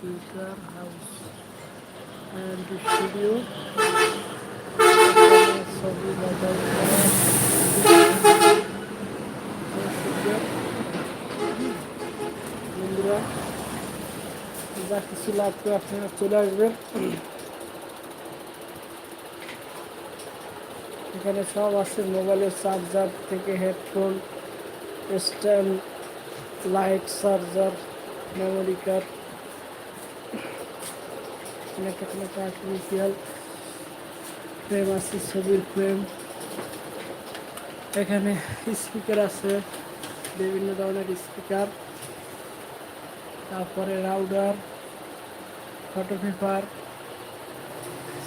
Computer house and studio ছবি বাজার বন্ধুরা, যা কিছু লাগবে আপনারা চলে আসবেন। এখানে সব আছে, মোবাইলের চার্জার থেকে headphone, stand, light, charger memory card অনেক অনেক আর্টিফিশিয়াল ফ্রেম আছে, ছবির ফ্রেম এখানে স্পিকার আছে, বিভিন্ন ধরনের স্পিকার তারপরে router photo paper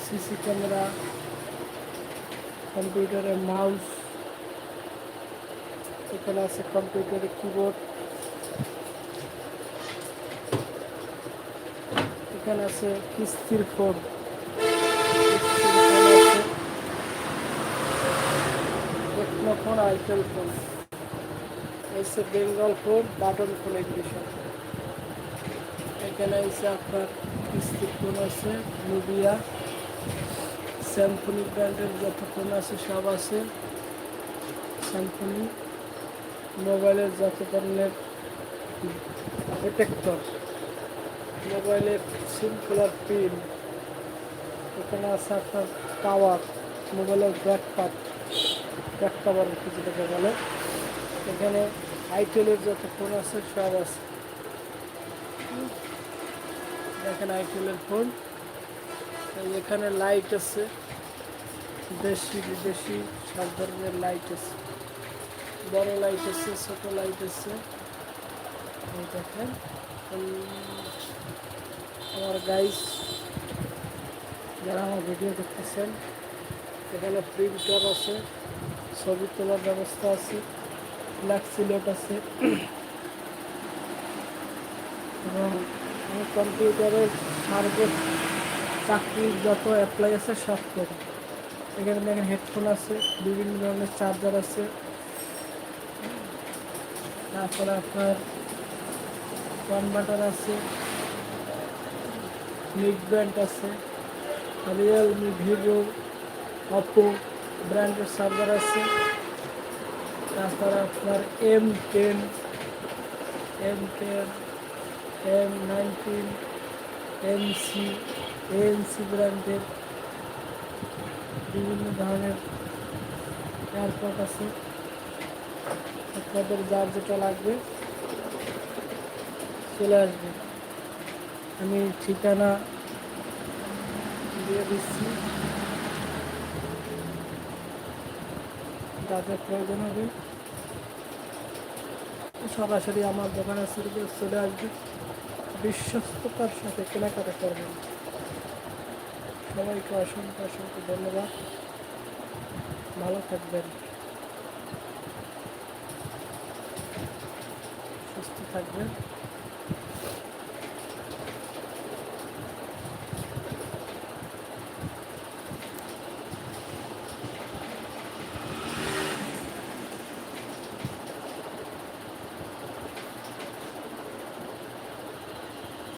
CC camera কম্পিউটারের মাউস এখানে আছে কম্পিউটারের কিবোর্ড এখানে আছে কিস্তির phone. Tecno phone itel phone. এসে Bengal phone, button phone edition এখানে এসে আপনার কিস্তির ফোন আছে লুবিয়া স্যামসুনি ব্র্যান্ডের যত ফোন আছে সব আছে। স্যামসুনি মোবাইলের যত ধরনের প্রোটেক্টর মোবাইলের সিম খোলার পিন। এখানে আছে আপনার টাওয়ার মোবাইলের ব্যাক পার্ট ব্যাক টাওয়ার কিছু যেটাকে বলে। এখানে আইটেলের যত ফোন আছে, সব আছে। দেখেন আইটেলের ফোন এখানে লাইট আছে। দেশি, বিদেশি, সব ধরনের লাইট আছে। বড় লাইট আছে, ছোট লাইট আছে। দেখেন। আমার গাইস যারা আমার ভিডিও দেখতেছেন, এখানে প্রিন্টার আছে, ছবি তোলার ব্যবস্থা আছে ব্ল্যাক সিলেট আছে। এবং আমি কম্পিউটারের সার্ভে চাকরির যত অ্যাপ্লাই আছে সব করি। এখানে দেখেন হেডফোন আছে, বিভিন্ন ধরনের চার্জার আছে। তারপরে আপনার কনভার্টার আছে। নিক ব্র্যান্ড আছে রিয়েলমি ভিভো অপো ব্র্যান্ডের সার্ভার আছে। তারপরে আপনার M ten M ten M nineteen MC ANC ব্র্যান্ডের বিভিন্ন ধরনের এয়ারপোর্ট আছে। আপনাদের যার যেটা লাগবে, চলে আসবে। আমি ঠিকানা দিয়ে দিচ্ছি। যাদের প্রয়োজন হবে, সরাসরি আমার দোকানে চলে চলে আসবে। বিশ্বস্ততার সাথে কেনাকাটা করবেন। সবাইকে অসংখ্য অসংখ্য ধন্যবাদ। ভালো থাকবেন। সুস্থ থাকবেন।